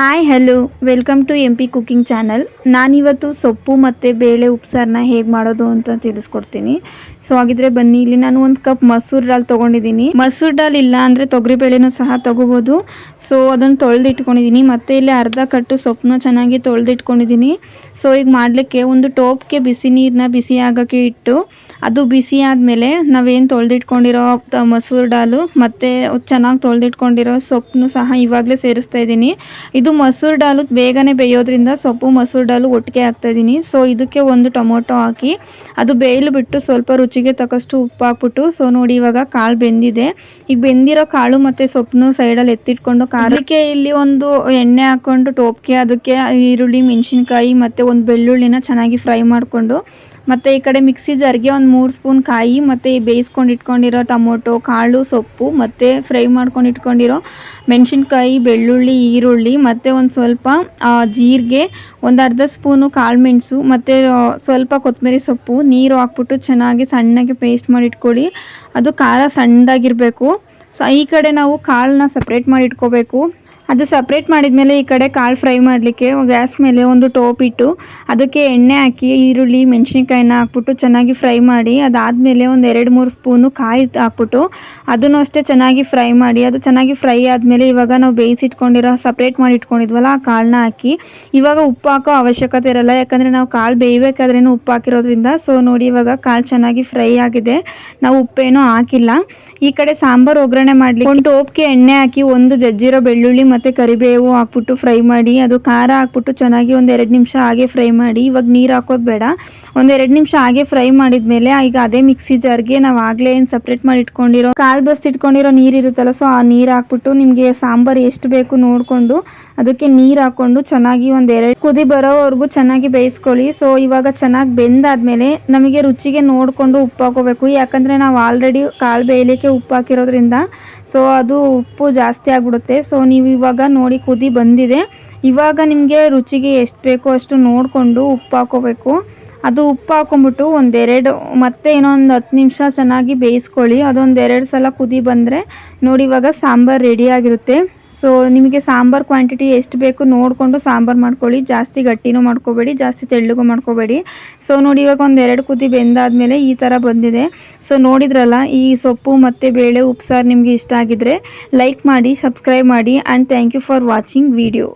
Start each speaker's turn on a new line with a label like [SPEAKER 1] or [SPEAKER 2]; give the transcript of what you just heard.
[SPEAKER 1] Hi hello welcome to M P cooking channel ನಾನಿವತ್ತು ಸೊಪ್ಪು ಮತ್ತು ಬೇಳೆ ಉಪ್ಸಾರನ್ನ ಹೇಗೆ ಮಾಡೋದು ಅಂತ ತಿಳಿಸ್ಕೊಡ್ತೀನಿ. ಸೊ ಹಾಗಿದ್ರೆ ಬನ್ನಿ. ಇಲ್ಲಿ ನಾನು ಒಂದು ಕಪ್ ಮಸೂರ್ ದಾಲ್ ತೊಗೊಂಡಿದ್ದೀನಿ. ಮಸೂರ್ ದಾಲ್ ಇಲ್ಲ ಅಂದರೆ ತೊಗರಿಬೇಳೆನೂ ಸಹ ತೊಗೋಬೋದು. ಸೊ ಅದನ್ನು ತೊಳೆದಿಟ್ಕೊಂಡಿದ್ದೀನಿ. ಮತ್ತು ಇಲ್ಲಿ ಅರ್ಧ ಕಟ್ಟು ಸೊಪ್ಪನ್ನ ಚೆನ್ನಾಗಿ ತೊಳೆದಿಟ್ಕೊಂಡಿದ್ದೀನಿ. ಸೊ ಈಗ ಮಾಡಲಿಕ್ಕೆ ಒಂದು ಟೋಪ್ಗೆ ಬಿಸಿ ನೀರನ್ನ ಬಿಸಿ ಆಗೋಕ್ಕೆ ಇಟ್ಟು, ಅದು ಬಿಸಿ ಆದಮೇಲೆ ನಾವೇನು ತೊಳೆದಿಟ್ಕೊಂಡಿರೋ ಮಸೂರ್ ದಾಲು ಮತ್ತು ಚೆನ್ನಾಗಿ ತೊಳೆದಿಟ್ಕೊಂಡಿರೋ ಸೊಪ್ಪನ್ನು ಸಹ ಇವಾಗಲೇ ಸೇರಿಸ್ತಾ ಇದ್ದೀನಿ. ಇದು ಮಸೂರ್ ಡಾಲು ಬೇಗನೆ ಬೇಯೋದ್ರಿಂದ ಸೊಪ್ಪು ಮಸೂರ್ ಡಾಲು ಒಟ್ಟಿಗೆ ಹಾಕ್ತಾಯಿದ್ದೀನಿ. ಸೊ ಇದಕ್ಕೆ ಒಂದು ಟೊಮೊಟೊ ಹಾಕಿ, ಅದು ಬೇಯಲು ಬಿಟ್ಟು ಸ್ವಲ್ಪ ರುಚಿಗೆ ತಕ್ಕಷ್ಟು ಉಪ್ಪು ಹಾಕ್ಬಿಟ್ಟು ಸೊ ನೋಡಿ ಇವಾಗ ಕಾಳು ಬೆಂದಿದೆ. ಈಗ ಬೆಂದಿರೋ ಕಾಳು ಮತ್ತು ಸೊಪ್ಪನ್ನು ಸೈಡಲ್ಲಿ ಎತ್ತಿಟ್ಕೊಂಡು ಕಾಲಕ್ಕೆ ಇಲ್ಲಿ ಒಂದು ಎಣ್ಣೆ ಹಾಕ್ಕೊಂಡು ಟೋಪ್ಗೆ, ಅದಕ್ಕೆ ಈರುಳ್ಳಿ, ಮೆಣಸಿನ್ಕಾಯಿ ಮತ್ತು ಒಂದು ಬೆಳ್ಳುಳ್ಳಿನ ಚೆನ್ನಾಗಿ ಫ್ರೈ ಮಾಡಿಕೊಂಡು ಮತ್ತು ಈ ಕಡೆ ಮಿಕ್ಸಿ ಜಾರ್ಗೆ ಒಂದು ಮೂರು ಸ್ಪೂನ್ ಕಾಯಿ, ಮತ್ತು ಬೇಯಿಸ್ಕೊಂಡು ಇಟ್ಕೊಂಡಿರೋ ಟೊಮೊಟೊ, ಕಾಳು, ಸೊಪ್ಪು, ಮತ್ತು ಫ್ರೈ ಮಾಡ್ಕೊಂಡು ಇಟ್ಕೊಂಡಿರೋ ಮೆಣಸಿನ್ಕಾಯಿ, ಬೆಳ್ಳುಳ್ಳಿ, ಈರುಳ್ಳಿ, ಮತ್ತು ಒಂದು ಸ್ವಲ್ಪ ಜೀರಿಗೆ, ಒಂದು ಅರ್ಧ ಸ್ಪೂನು ಕಾಳು ಮೆಣಸು, ಮತ್ತು ಸ್ವಲ್ಪ ಕೊತ್ತಂಬರಿ ಸೊಪ್ಪು, ನೀರು ಹಾಕ್ಬಿಟ್ಟು ಚೆನ್ನಾಗಿ ಸಣ್ಣಗೆ ಪೇಸ್ಟ್ ಮಾಡಿ ಇಟ್ಕೊಳ್ಳಿ. ಅದು ಖಾರ ಸಣ್ಣದಾಗಿರಬೇಕು. ಸೊ, ಈ ಕಡೆ ನಾವು ಕಾಳನ್ನ ಸಪ್ರೇಟ್ ಮಾಡಿ ಇಟ್ಕೋಬೇಕು. ಅದು ಸಪ್ರೇಟ್ ಮಾಡಿದ್ಮೇಲೆ ಈ ಕಡೆ ಕಾಳು ಫ್ರೈ ಮಾಡಲಿಕ್ಕೆ ಗ್ಯಾಸ್ ಮೇಲೆ ಒಂದು ಟೋಪ್ ಇಟ್ಟು ಅದಕ್ಕೆ ಎಣ್ಣೆ ಹಾಕಿ, ಈರುಳ್ಳಿ, ಮೆಣಸಿನ್ಕಾಯಿನ ಹಾಕ್ಬಿಟ್ಟು ಚೆನ್ನಾಗಿ ಫ್ರೈ ಮಾಡಿ, ಅದಾದಮೇಲೆ ಒಂದು ಎರಡು ಮೂರು ಸ್ಪೂನು ಕಾಯಿ ಹಾಕ್ಬಿಟ್ಟು ಅದನ್ನು ಅಷ್ಟೇ ಚೆನ್ನಾಗಿ ಫ್ರೈ ಮಾಡಿ, ಅದು ಚೆನ್ನಾಗಿ ಫ್ರೈ ಆದಮೇಲೆ ಇವಾಗ ನಾವು ಬೇಯಿಸಿಟ್ಕೊಂಡಿರೋ ಸಪ್ರೇಟ್ ಮಾಡಿ ಇಟ್ಕೊಂಡಿದ್ವಲ್ಲ ಆ ಕಾಳನ್ನ ಹಾಕಿ, ಇವಾಗ ಉಪ್ಪು ಹಾಕೋ ಅವಶ್ಯಕತೆ ಇರಲ್ಲ, ಯಾಕಂದರೆ ನಾವು ಕಾಳು ಬೇಯಬೇಕಾದ್ರೂ ಉಪ್ಪು ಹಾಕಿರೋದ್ರಿಂದ ಸೊ ನೋಡಿ ಇವಾಗ ಕಾಳು ಚೆನ್ನಾಗಿ ಫ್ರೈ ಆಗಿದೆ, ನಾವು ಉಪ್ಪೇನೂ ಹಾಕಿಲ್ಲ. ಈ ಕಡೆ ಸಾಂಬಾರು ಒಗ್ಗರಣೆ ಮಾಡಲಿ ಒಂದು ಟೋಪ್ಗೆ ಎಣ್ಣೆ ಹಾಕಿ ಒಂದು ಜಜ್ಜಿರೋ ಬೆಳ್ಳುಳ್ಳಿ ಮತ್ತು ಕರಿಬೇವು ಹಾಕ್ಬಿಟ್ಟು ಫ್ರೈ ಮಾಡಿ, ಅದು ಖಾರ ಹಾಕ್ಬಿಟ್ಟು ಚೆನ್ನಾಗಿ ಒಂದು ಎರಡು ನಿಮಿಷ ಹಾಗೆ ಫ್ರೈ ಮಾಡಿ, ಇವಾಗ ನೀರು ಹಾಕೋದು ಬೇಡ. ಒಂದು ಎರಡು ನಿಮಿಷ ಹಾಗೆ ಫ್ರೈ ಮಾಡಿದ್ಮೇಲೆ, ಈಗ ಅದೇ ಮಿಕ್ಸಿ ಜಾರ್ಗೆ ನಾವು ಆಗಲೇ ಏನು ಸಪ್ರೇಟ್ ಮಾಡಿ ಇಟ್ಕೊಂಡಿರೋ ಕಾಳು ಬಸ್ ಇಟ್ಕೊಂಡಿರೋ ನೀರು ಇರುತ್ತಲ್ಲ ಸೊ ಆ ನೀರು ಹಾಕ್ಬಿಟ್ಟು ನಿಮಗೆ ಸಾಂಬಾರು ಎಷ್ಟು ಬೇಕು ನೋಡಿಕೊಂಡು, ಅದಕ್ಕೆ ನೀರು ಹಾಕ್ಕೊಂಡು ಚೆನ್ನಾಗಿ ಒಂದು ಎರಡು ಕುದಿ ಬರೋವರೆಗೂ ಚೆನ್ನಾಗಿ ಬೇಯಿಸ್ಕೊಳ್ಳಿ. ಸೊ ಇವಾಗ ಚೆನ್ನಾಗಿ ಬೆಂದಾದ್ಮೇಲೆ ನಮಗೆ ರುಚಿಗೆ ನೋಡಿಕೊಂಡು ಉಪ್ಪು ಹಾಕೋಬೇಕು. ಯಾಕಂದರೆ ನಾವು ಆಲ್ರೆಡಿ ಕಾಳು ಬೇಯಲಿಕ್ಕೆ ಉಪ್ಪು ಹಾಕಿರೋದ್ರಿಂದ ಸೊ ಅದು ಉಪ್ಪು ಜಾಸ್ತಿ ಆಗಿಬಿಡುತ್ತೆ. ಸೊ ನೀವು ಇವಾಗ ನೋಡಿ ಕುದಿ ಬಂದಿದೆ. ಇವಾಗ ನಿಮಗೆ ರುಚಿಗೆ ಎಷ್ಟು ಬೇಕೋ ಅಷ್ಟು ನೋಡಿಕೊಂಡು ಉಪ್ಪು ಹಾಕೋಬೇಕು. ಅದು ಉಪ್ಪು ಹಾಕೊಂಬಿಟ್ಟು ಒಂದೆರಡು, ಮತ್ತೆ ಇನ್ನೊಂದು ಹತ್ತು ನಿಮಿಷ ಚೆನ್ನಾಗಿ ಬೇಯಿಸ್ಕೊಳ್ಳಿ. ಅದೊಂದೆರಡು ಸಲ ಕುದಿ ಬಂದರೆ ನೋಡಿ ಇವಾಗ ಸಾಂಬಾರು ರೆಡಿಯಾಗಿರುತ್ತೆ ಸೊ ನಿಮಗೆ ಸಾಂಬಾರು ಕ್ವಾಂಟಿಟಿ ಎಷ್ಟು ಬೇಕು ನೋಡಿಕೊಂಡು ಸಾಂಬಾರು ಮಾಡ್ಕೊಳ್ಳಿ. ಜಾಸ್ತಿ ಗಟ್ಟಿನೂ ಮಾಡ್ಕೋಬೇಡಿ, ಜಾಸ್ತಿ ತೆಳ್ಳಗೂ ಮಾಡ್ಕೋಬೇಡಿ. ಸೊ ನೋಡಿ ಇವಾಗ ಒಂದೆರಡು ಕುದಿ ಬೆಂದಾದಮೇಲೆ ಈ ಥರ ಬಂದಿದೆ. ಸೊ ನೋಡಿದ್ರಲ್ಲ, ಈ ಸೊಪ್ಪು ಮತ್ತು ಬೇಳೆ ಉಪ್ಸಾರು ನಿಮಗೆ ಇಷ್ಟ ಆಗಿದ್ರೆ ಲೈಕ್ ಮಾಡಿ ಸಬ್ಸ್ಕ್ರೈಬ್ ಮಾಡಿ and thank you for watching video